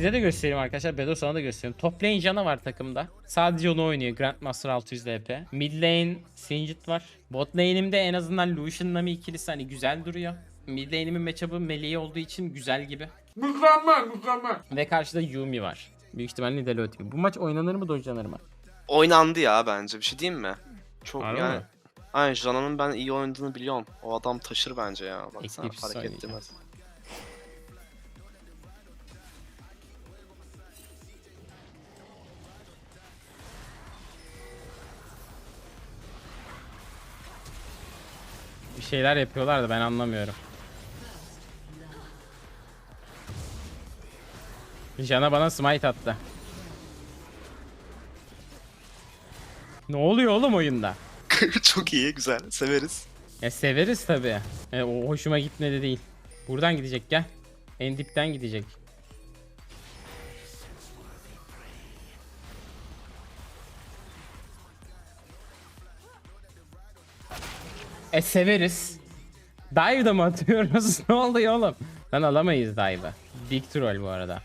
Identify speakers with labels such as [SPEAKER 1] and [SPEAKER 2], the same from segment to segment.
[SPEAKER 1] Size de göstereyim arkadaşlar. Bedo sana da göstereyim. Top lane Jana var takımda. Sadece onu oynuyor. Grandmaster 600 DP. Mid lane Singed var. Bot lane'imde en azından Lucian Nami ikilisi hani güzel duruyor. Mid lane'imin matchup'ı Melee olduğu için güzel gibi.
[SPEAKER 2] Mükemmel mükemmel.
[SPEAKER 1] Ve karşıda Yumi var. Büyük ihtimalle ulti. Bu maç oynanır mı dojlanır mı?
[SPEAKER 3] Oynandı ya bence bir şey diyeyim mi? Çok
[SPEAKER 1] Harbi
[SPEAKER 3] yani.
[SPEAKER 1] mi?
[SPEAKER 3] Aynen Jana'nın ben iyi oynadığını biliyorum. O adam taşır bence ya. Baksana
[SPEAKER 1] Eclipse
[SPEAKER 3] hareketli
[SPEAKER 1] oynayacağım. Şeyler yapıyorlar da ben anlamıyorum. Jana bana smite attı. Ne oluyor oğlum oyunda?
[SPEAKER 3] Çok iyi güzel severiz.
[SPEAKER 1] Ya severiz tabi. E, o hoşuma gitmedi değil. Buradan gidecek gel. En dipten gidecek. E severiz. Dive'da mı atıyoruz? ne oluyor oğlum? Lan alamayız dive'ı. Big troll bu arada.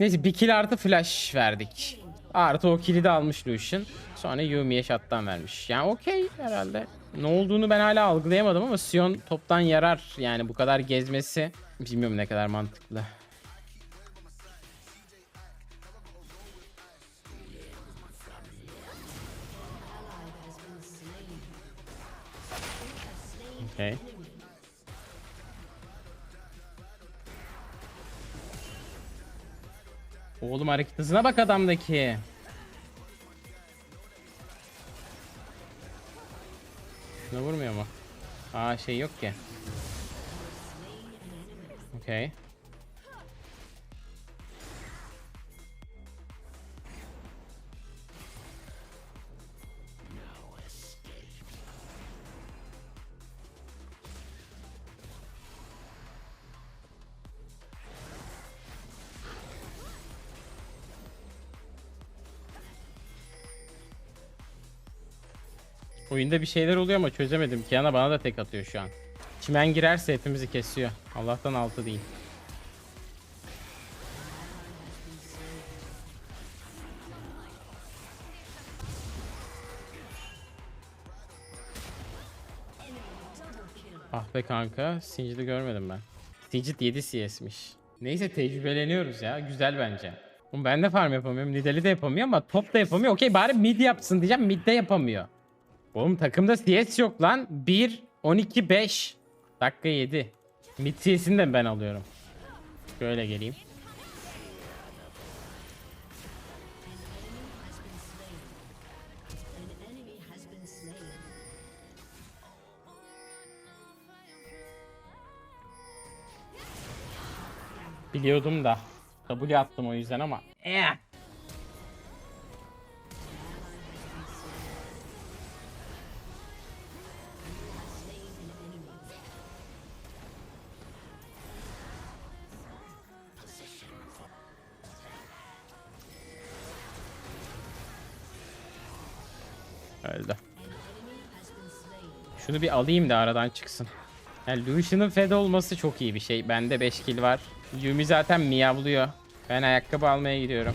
[SPEAKER 1] Neyse bir kill artı flash verdik. Artı o kill'i de almış Lucian. Sonra Yumi'ye shot'tan vermiş. Yani okey herhalde. Ne olduğunu ben hala algılayamadım ama Sion toptan yarar. Yani bu kadar gezmesi bilmiyorum ne kadar mantıklı. Okay. Oğlum hareket hızına bak adamdaki. Şuna vurmuyor mu? Aa şey yok ki. Okey. Oyunda bir şeyler oluyor ama çözemedim. Kiana bana da tek atıyor şu an. Çimen girerse hepimizi kesiyor. Allah'tan altı değil. Ah be kanka. Singed'i görmedim ben. Singed 7 CS'miş. Neyse tecrübeleniyoruz ya. Güzel bence. Oğlum ben de farm yapamıyorum. Nidali de yapamıyor ama top da yapamıyor. Okey bari mid yapsın diyeceğim. Mid de yapamıyor. Oğlum takımda CS yok lan. 1, 12, 5. Dakika 7. Mid CS'ini de ben alıyorum. Şöyle geleyim. Biliyordum da. W attım o yüzden ama. Eh. Şunu bir alayım da aradan çıksın. Yani Lucian'ın fed olması çok iyi bir şey. Bende 5 kill var. Yumi zaten miyavlıyor. Ben ayakkabı almaya gidiyorum.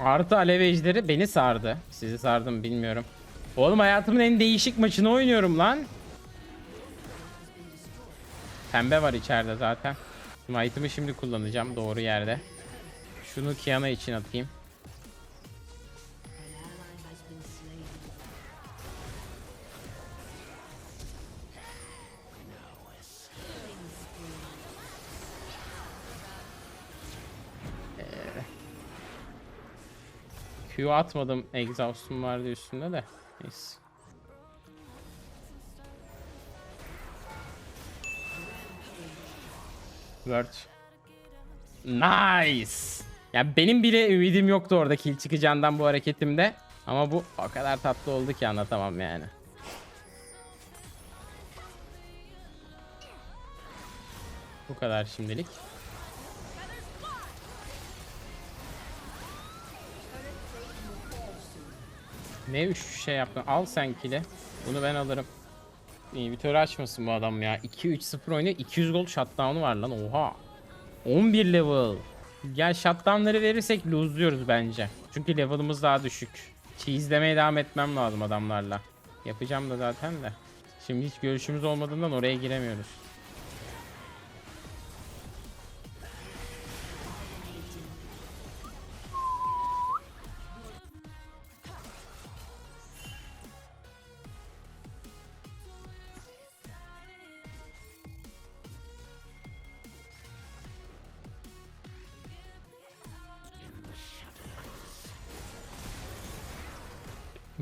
[SPEAKER 1] Artı alev ejderi beni sardı. Sizi sardım bilmiyorum. Oğlum hayatımın en değişik maçını oynuyorum lan. Pembe var içeride zaten. Smite'ımı şimdi kullanacağım doğru yerde. Şunu Kiana için atayım. Ee, Q atmadım. Exhaust'um vardı üstünde de. Neyse. Word. Nice. Yani benim bile ümidim yoktu orada kill çıkacağından bu hareketimde. Ama bu o kadar tatlı oldu ki anlatamam yani. Bu kadar şimdilik. Ne üç şey yaptın? Al sen kile. Bunu ben alırım. İnhibitörü açmasın bu adam ya. 2-3-0 oynuyor. 200 gol shutdown'u var lan. Oha. 11 level. Gel shutdown'ları verirsek lose'luyoruz bence. Çünkü level'ımız daha düşük. Cheese'lemeye devam etmem lazım adamlarla. Yapacağım da zaten de. Şimdi hiç görüşümüz olmadığından oraya giremiyoruz.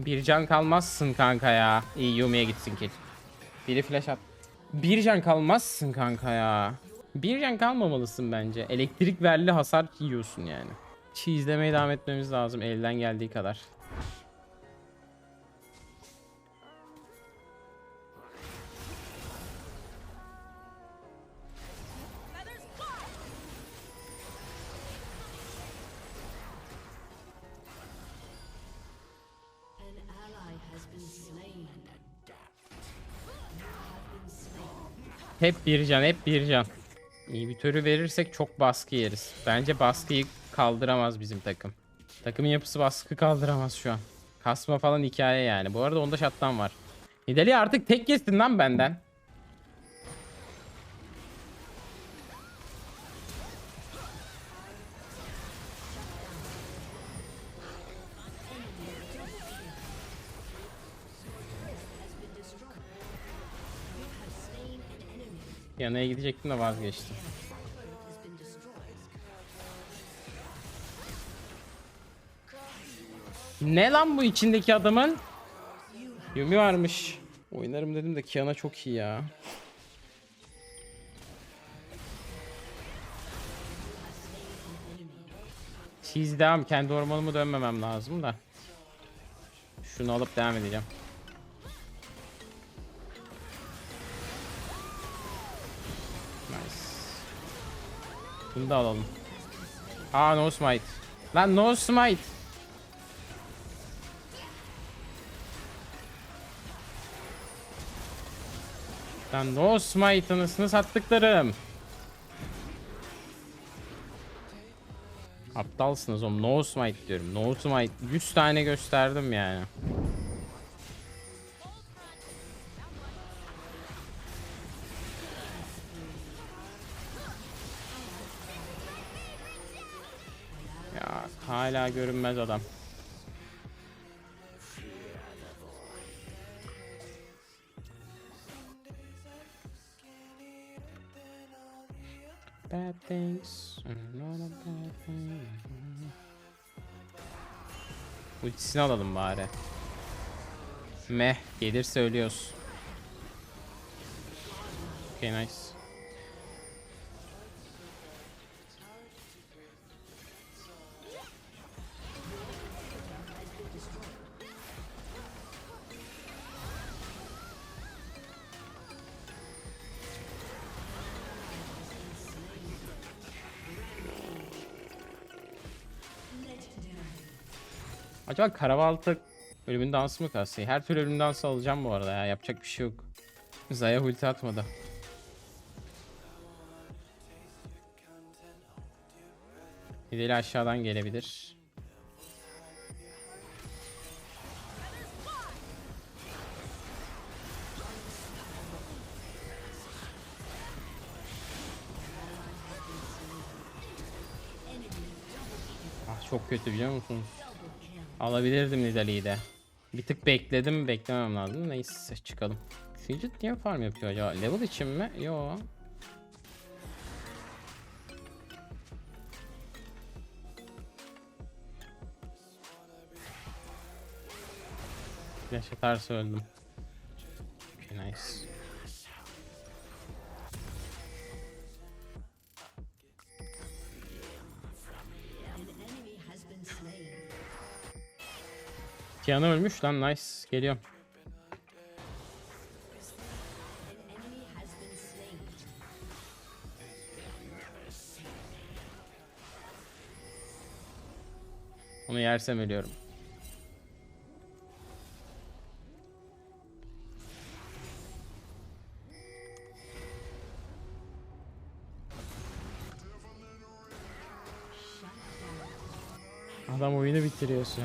[SPEAKER 1] Bir can kalmazsın kanka ya. İyi Yumi'ye gitsin kill. Biri flash at. Bir can kalmazsın kanka ya. Bir can kalmamalısın bence. Elektrik verli hasar yiyorsun yani. Cheese'lemeye devam etmemiz lazım elden geldiği kadar. Hep bir can, hep bir can. İyi bir törü verirsek çok baskı yeriz. Bence baskıyı kaldıramaz bizim takım. Takımın yapısı baskı kaldıramaz şu an. Kasma falan hikaye yani. Bu arada onda şattan var. Nidali artık tek kestin lan benden. Yanaya gidecektim de vazgeçtim. Ne lan bu içindeki adamın? Yumi varmış. Oynarım dedim de Kiana çok iyi ya. Cheese devam. Kendi ormanımı dönmemem lazım da. Şunu alıp devam edeceğim. Bunu da alalım. Aa no smite. Lan no smite. Lan no smite anasını sattıklarım. Aptalsınız oğlum. No smite diyorum. No smite. 100 tane gösterdim yani. Hala görünmez adam. Bad things. Ultisini alalım bari. Meh gelirse ölüyoruz. Okay nice. Acaba Karavaltı ölümün dansı mı kalsın? Her türlü ölüm dansı alacağım bu arada ya. Yapacak bir şey yok. Zaya ulti atmadı. Gideli aşağıdan gelebilir. Ah çok kötü biliyor musunuz? Alabilirdim Nidalee'yi de. Bir tık bekledim, beklemem lazım. Neyse çıkalım. Fidget niye farm yapıyor acaba? Level için mi? Yo. Flash atarsa öldüm. Okay, nice. Kiana ölmüş lan nice. Geliyorum. Onu yersem ölüyorum. Adam oyunu bitiriyorsun.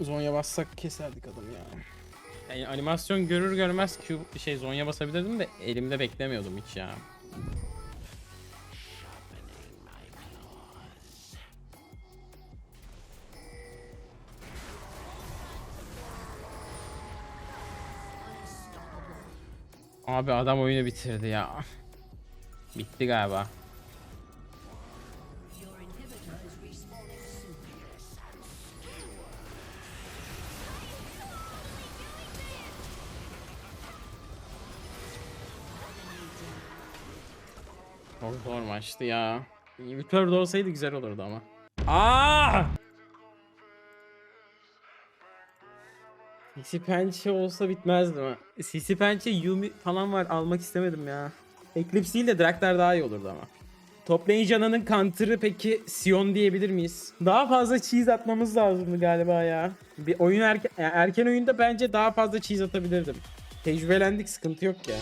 [SPEAKER 1] Zonya bassak keserdik adamı ya. Yani animasyon görür görmez Q şey Zonya basabilirdim de elimde beklemiyordum hiç ya. Abi adam oyunu bitirdi ya. Bitti galiba. Çok zor maçtı ya. Victor da olsaydı güzel olurdu ama. Aa! Sisi Pençe olsa bitmezdi mi? Sisi Pençe Yumi falan var almak istemedim ya. Eclipse de Draktar daha iyi olurdu ama. Top lane Jana'nın counter'ı peki Sion diyebilir miyiz? Daha fazla cheese atmamız lazımdı galiba ya. Bir oyun erken, erken oyunda bence daha fazla cheese atabilirdim. Tecrübelendik sıkıntı yok ya.